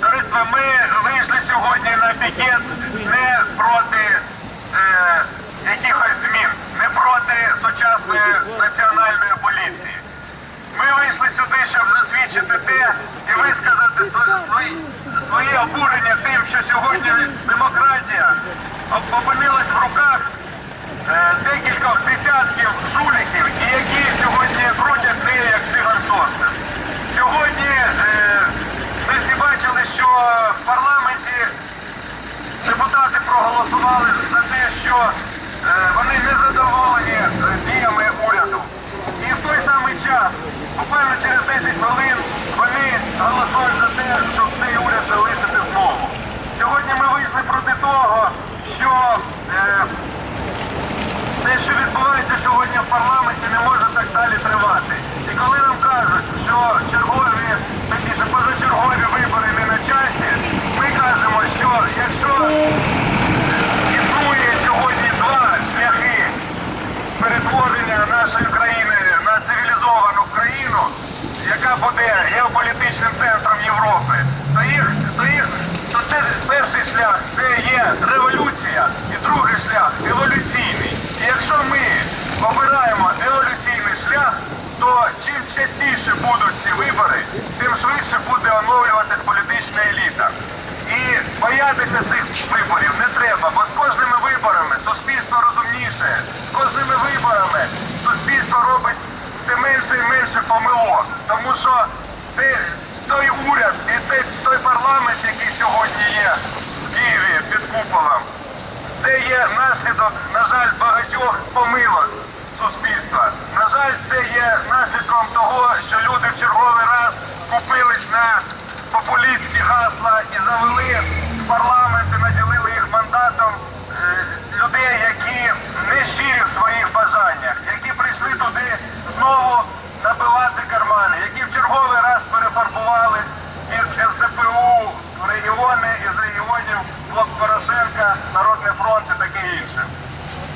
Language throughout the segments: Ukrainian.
Товариство, ми вийшли сьогодні на пікет не проти е, якихось змін, не проти сучасної національної поліції. Ми вийшли сюди, щоб засвідчити те і висказати свої, своє обурення тим, що сьогодні демократія оп- опинилась в руках е, декількох десятків жуліків, які сьогодні крутять нею як циган сонце. Сьогодні е, ми всі бачили, що в парламенті депутати проголосували за те, що е, вони не задоволені е, діями уряду. І в той самий час, буквально через 10 хвилин, вони голосують за те, щоб цей уряд залишити знову. Сьогодні ми вийшли проти того, що те, що відбувається сьогодні в парламенті, не може так далі тривати. І коли нам кажуть, що позачергові вибори не на часі, ми кажемо, що якщо існує сьогодні два шляхи перетворення нашої країни на цивілізовану країну, яка буде геополітичним центром Європи, то їх, то їх, то це перший шлях це є революція, і другий шлях еволюційний. І якщо ми обираємо еволюційний шлях, то чим частіше будуть ці вибори, тим швидше буде оновлюватись політична еліта. І боятися цих виборів не треба, бо з кожними виборами суспільство розумніше, з кожними виборами суспільство робить все менше і менше помилок. Тому що те- той уряд і цей той парламент, який сьогодні є в Києві під куполом, це є наслідок, на жаль, багатьох помилок суспільства. На жаль, це є наслідком того, що люди в черговий раз купились на популістські гасла і завели в парламент і наділили їх мандатом е, людей, які не щирі в своїх бажаннях, які прийшли туди знову набивати кармани, які в черговий раз перефарбувались із СДПУ в регіони, із регіонів Блок Порошенка, Народний фронт і таке інше.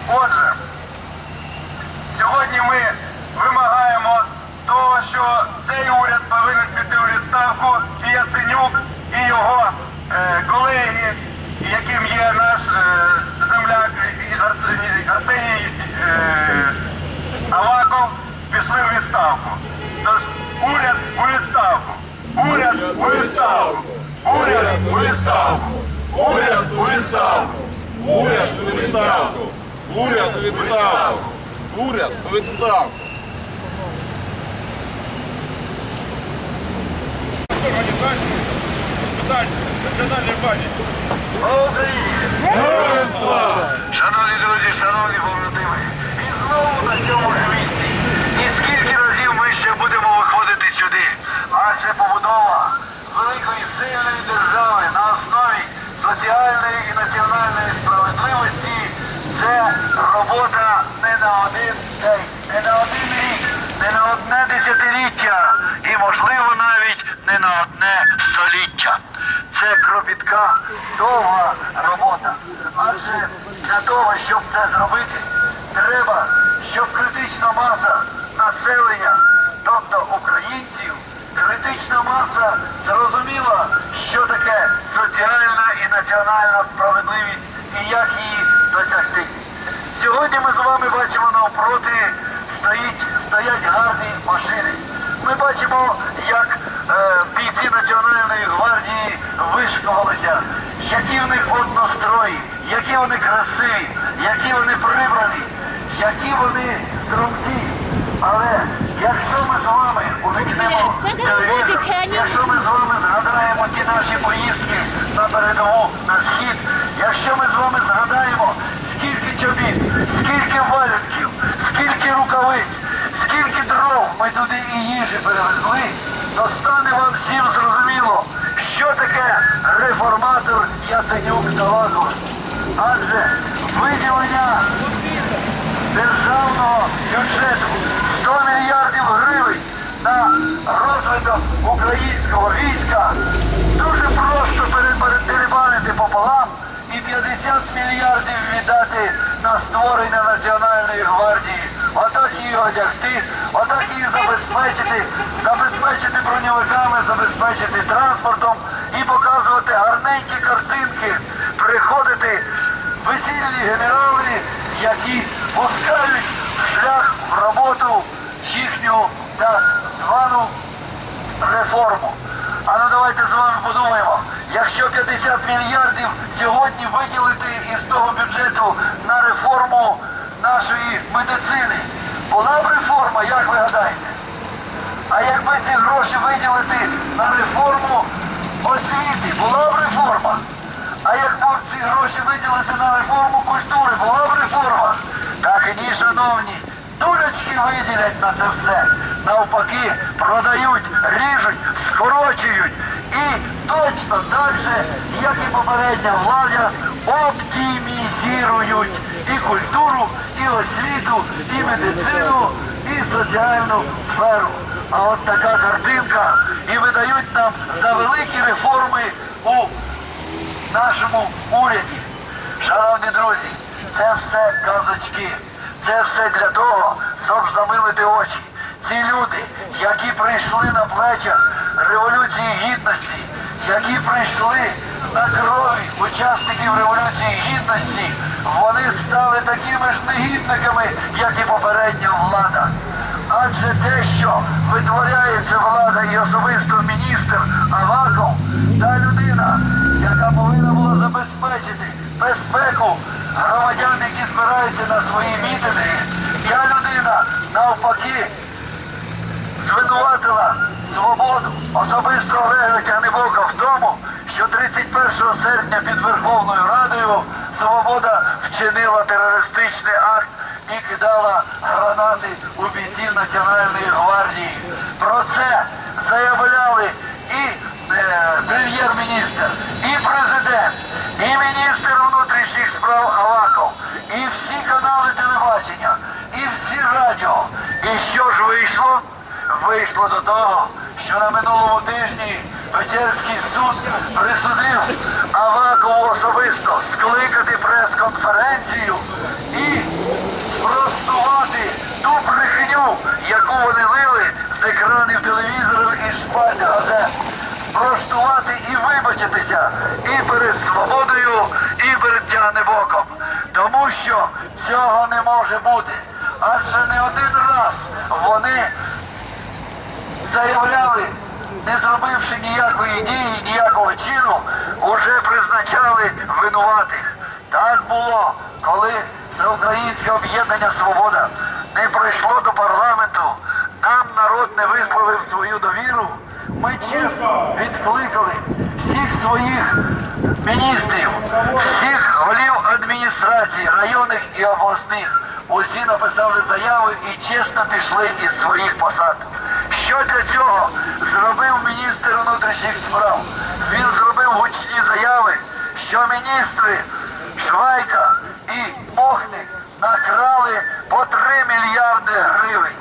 Отже, Сьогодні ми вимагаємо того, що цей уряд повинен піти у відставку, і Яценюк, і його е, колеги, яким є наш е, земляк Арсеній, е, Аваков, пішли у відставку. Тож уряд у відставку. Уряд у відставку. Уряд у відставку. Уряд у відставку! Уряд у відставку! Уряд у відставку! Уряд у відставку! Організації з питань національної пам'яті. Слава Шановні друзі, шановні побратими, і знову на цьому місці. І скільки разів ми ще будемо виходити сюди? Адже побудова великої сильної держави на основі соціальної і національної справедливості це робота один день, не на один рік, не на одне десятиріччя і, можливо, навіть не на одне століття. Це кропітка, довга робота. Адже для того, щоб це зробити, треба, щоб критична маса населення, тобто українців, критична маса зрозуміла, що таке соціальна і національна справедливість і як її досягти. Сьогодні ми з вами бачимо навпроти стоїть, стоять гарні машини. Ми бачимо, як е, бійці Національної гвардії вишикувалися, які в них однострої, які вони красиві, які вони прибрані, які вони стрункі. Але якщо ми з вами уникнемо телевізор, якщо ми з вами згадаємо ті наші поїздки на передову, на схід, якщо ми з вами згадаємо, скільки чобіт, скільки валянків, скільки рукавиць, скільки дров ми туди і їжі перевезли, то стане вам всім зрозуміло, що таке реформатор Яценюк Таваков. Адже виділення державного бюджету 100 мільярдів гривень на розвиток українського війська дуже просто перебанити пополам і 50 мільярдів віддати створення Національної гвардії. Отак її одягти, отак її забезпечити, забезпечити броньовиками, забезпечити транспортом і показувати гарненькі картинки, приходити весільні генерали, які пускають шлях в роботу їхню так звану реформу. А ну давайте з вами подумаємо, якщо 50 мільярдів сьогодні виділити із того бюджету на реформу нашої медицини, була б реформа, як ви гадаєте? А якби ці гроші виділити на реформу освіти, була б реформа. А якби ці гроші виділити на реформу культури, була б реформа. Так і ні, шановні, дулечки виділять на це все. Навпаки, продають, ріжуть, скорочують. І точно так же, як і попередня влада, оптимізують і культуру, і освіту, і медицину, і соціальну сферу. А от така картинка і видають нам за великі реформи у нашому уряді. Шановні друзі, це все казочки. Це все для того, щоб замилити очі. Ці люди, які прийшли на плечах Революції Гідності, які прийшли на крові учасників Революції Гідності, вони стали такими ж негідниками, як і попередня влада. Адже те, що витворяє ця влада і особисто міністр Аваков, та людина, яка повинна була забезпечити безпеку громадян, які збираються на свої мітинги, ця людина навпаки свободу особисто Олега Тягнебока в тому, що 31 серпня під Верховною Радою Свобода вчинила терористичний акт і кидала гранати у бійців Національної гвардії. Про це заявляли і е, прем'єр-міністр, і президент, і міністр внутрішніх справ Аваков, і всі канали телебачення, і всі радіо. І що ж вийшло? Вийшло до того, що на минулому тижні Печерський суд присудив Авакову особисто скликати прес-конференцію і спростувати ту брехню, яку вони лили з екранів телевізорів і шпальт газет. Спростувати і вибачитися і перед свободою, і перед тягнебоком. Тому що цього не може бути. Адже не один раз вони заявляли, не зробивши ніякої дії, ніякого чину, уже призначали винуватих. Так було, коли Всеукраїнське об'єднання Свобода не пройшло до парламенту, нам народ не висловив свою довіру. Ми чесно відкликали всіх своїх міністрів, всіх голів адміністрацій, районних і обласних. Усі написали заяви і чесно пішли із своїх посад. Що для цього зробив міністр внутрішніх справ? Він зробив гучні заяви, що міністри Швайка і Мохник накрали по 3 мільярди гривень.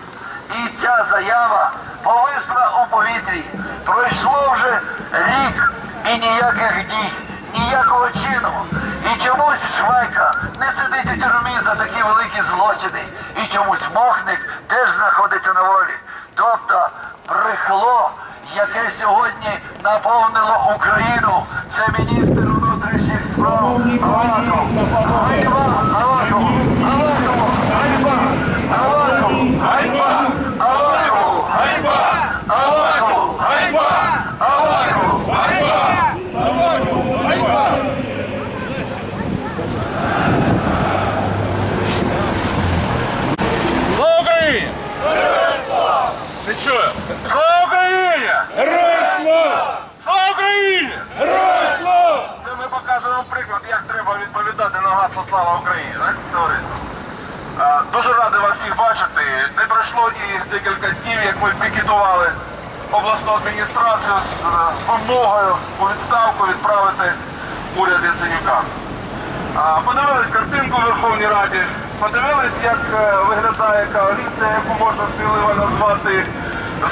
І ця заява повисла у повітрі. Пройшло вже рік і ніяких дій, ніякого чину. І чомусь Швайка не сидить у тюрмі за такі великі злочини. І чомусь Мохник теж знаходиться на волі. Тобто брехло, яке сьогодні наповнило Україну. Це міністр внутрішніх справ Ми Ганьба! Аваков! Аваков! Ганьба! Аваков! Ганьба! Аваков! Ганьба! Аваков! Ганьба! Аваков! Ганьба! Ганьба! Слава Україні! Не чую! Слава Україні! Слава Україні! Це ми показуємо приклад, як треба відповідати на гасло Слава Україні, так, товариство? А, Дуже радий вас всіх бачити. Не пройшло і декілька днів, як ми пікетували обласну адміністрацію з е, вимогою у відставку відправити уряд Яценюка. Подивились картинку в Верховній Раді, подивились, як е, виглядає коаліція, яку можна сміливо назвати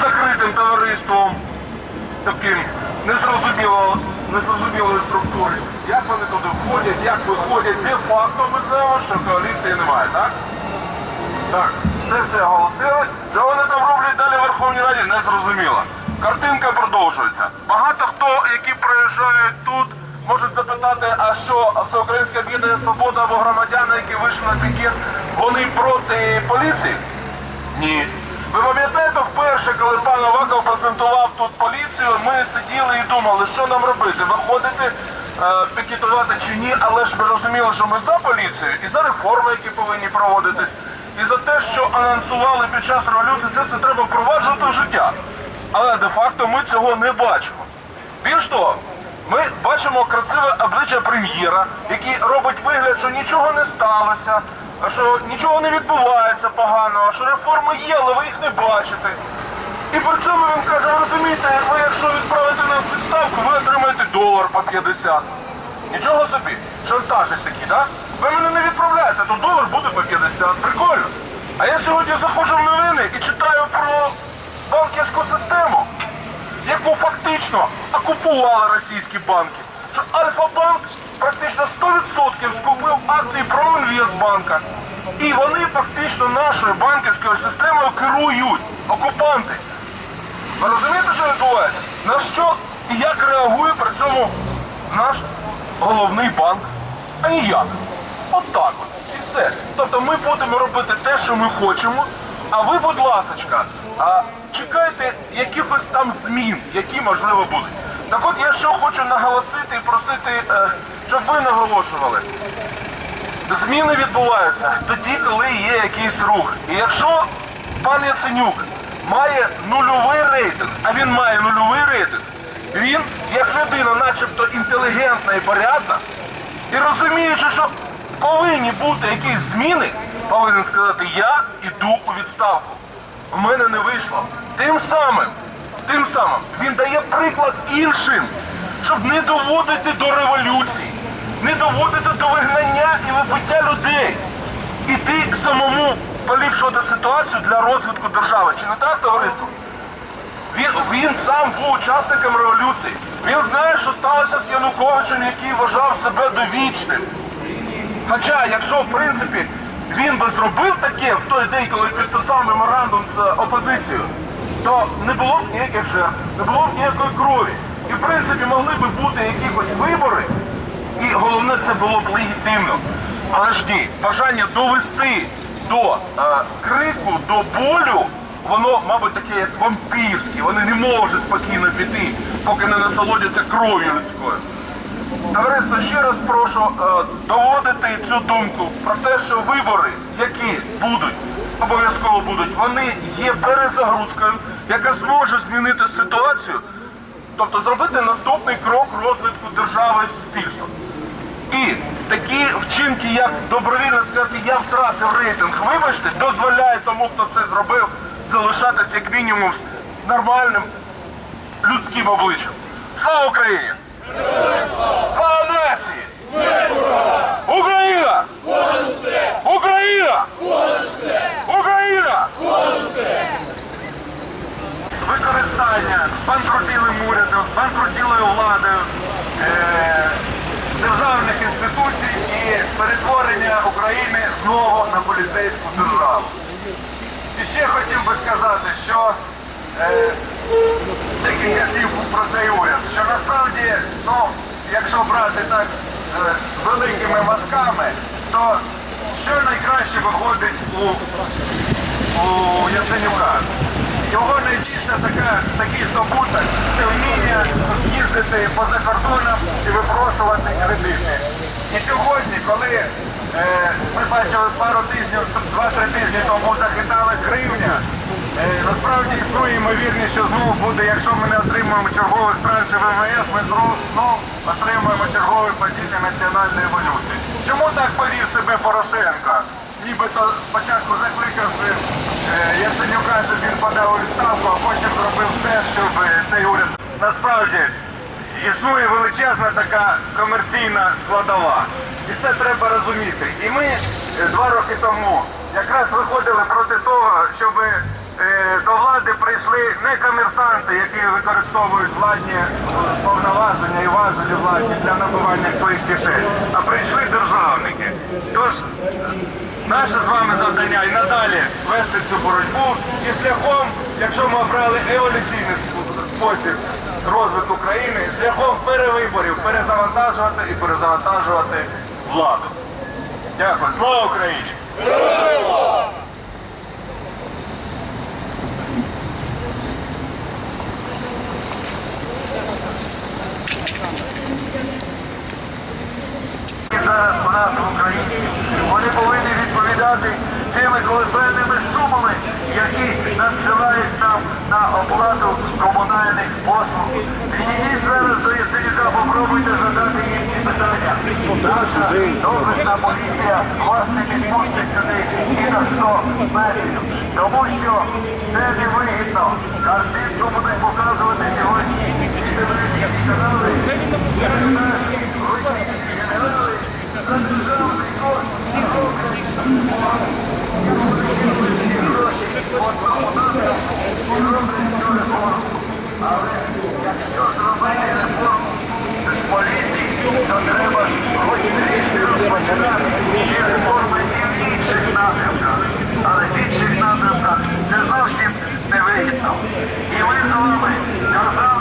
закритим товариством, таким незрозуміло, незрозумілої структури. Як вони туди входять, як виходять, де-факто ми знаємо, що коаліції немає, так? Так, це все оголосили. Що вони там роблять далі в Верховній Раді, не зрозуміло. Картинка продовжується. Багато хто, які проїжджають тут, можуть запитати, а що Всеукраїнське об'єднання Свобода або громадяни, які вийшли на пікет, вони проти поліції? Ні. Ви пам'ятаєте вперше, коли пан Аваков презентував тут поліцію, ми сиділи і думали, що нам робити, виходити, е, пікетувати чи ні, але ж ми розуміли, що ми за поліцію і за реформи, які повинні проводитись, і за те, що анонсували під час революції, це все треба впроваджувати в життя. Але де-факто ми цього не бачимо. Більш того, ми бачимо красиве обличчя прем'єра, який робить вигляд, що нічого не сталося, що нічого не відбувається поганого, що реформи є, але ви їх не бачите. І при цьому він каже, ви розумієте, ви якщо відправите нас в відставку, ви отримаєте долар по 50. Нічого собі, шантажик такий, да? Ви мене не відправляєте, то долар буде по 50. Прикольно. А я сьогодні заходжу в новини і читаю про банківську систему яку фактично окупували російські банки. Що Альфа-банк практично 100% скупив акції Промінвестбанка. І вони фактично нашою банківською системою керують окупанти. Ви розумієте, що відбувається? На що і як реагує при цьому наш головний банк? А ніяк. От так от. І все. Тобто ми будемо робити те, що ми хочемо, а ви, будь ласочка, а, чекайте якихось там змін, які можливо будуть. Так от я що хочу наголосити і просити, е, щоб ви наголошували. Зміни відбуваються тоді, коли є якийсь рух. І якщо пан Яценюк має нульовий рейтинг, а він має нульовий рейтинг, він, як людина, начебто інтелігентна і порядна, і розуміючи, що повинні бути якісь зміни, повинен сказати, я йду у відставку. У мене не вийшло. Тим самим, тим самим він дає приклад іншим, щоб не доводити до революції, не доводити до вигнання і вибиття людей. Іти самому поліпшувати ситуацію для розвитку держави. Чи не так, товариство? Він, він сам був учасником революції. Він знає, що сталося з Януковичем, який вважав себе довічним. Хоча, якщо в принципі він би зробив таке в той день, коли підписав меморандум з опозицією, то не було б ніяких жертв, не було б ніякої крові. І в принципі могли б бути якісь вибори, і головне це було б легітимно. Але ж бажання довести до е, крику, до болю, воно, мабуть, таке як вампірське. Вони не можуть спокійно піти, поки не насолодяться кров'ю людською. Товариство, ще раз прошу е, доводити цю думку про те, що вибори, які будуть, обов'язково будуть, вони є перезагрузкою, яка зможе змінити ситуацію, тобто зробити наступний крок розвитку держави і суспільства. І такі вчинки, як добровільно сказати, я втратив рейтинг, вибачте, дозволяє тому, хто це зробив, залишатися як мінімум нормальним людським обличчям. Слава Україні! Слава! Україна! Україна! Україна! Використання банкрутілим урядом, банкрутілою владою е, державних інституцій і перетворення України знову на поліцейську державу. І ще хотів би сказати, що е, слів про цей уряд, що насправді, ну, якщо брати так е, великими мазками, то що найкраще виходить у, у Яценюка? Його найбільша така, такий здобуток це вміння їздити по закордонам і випрошувати кредити. І сьогодні, коли е, ми бачили пару тижнів, два-три тижні тому захиталась гривня, насправді існує ймовірність, що знову буде, якщо ми не отримаємо чергових траншів ВМФ, ми знову знов отримаємо чергові падіння національної валюти. Чому так повів себе Порошенко? Нібито спочатку закликавши е, Яценюка, щоб він подав у відставку, а потім зробив все, щоб е, цей уряд насправді існує величезна така комерційна складова. І це треба розуміти. І ми е, два роки тому якраз виходили проти того, щоб е, до влади прийшли не комерсанти, які використовують владні е, повноваження і важелі владні для набивання своїх кишень, а прийшли державники. Тож наше з вами завдання і надалі вести цю боротьбу і шляхом, якщо ми обрали еволюційний спосіб розвитку країни, шляхом перевиборів перезавантажувати і перезавантажувати владу. Дякую. Слава Україні! Зараз у в Україні. Вони повинні відповідати тими колосальними сумами, які надсилають нам на оплату комунальних послуг. Підійдіть зараз до Ясенюка, попробуйте задати їм питання. Наша доблесна поліція вас не підпустить сюди і на 100 метрів. Тому що це невигідно. Картинку будуть показувати сьогодні як наші російські генерали за державний кошт роблять гроші от комунальних і роблять цю реформу. Але якщо зробити реформу з поліції, то треба трішки розпочинати і реформи і в інших напрямках. Але в інших напрямках це зовсім невигідно. І ми з вами казали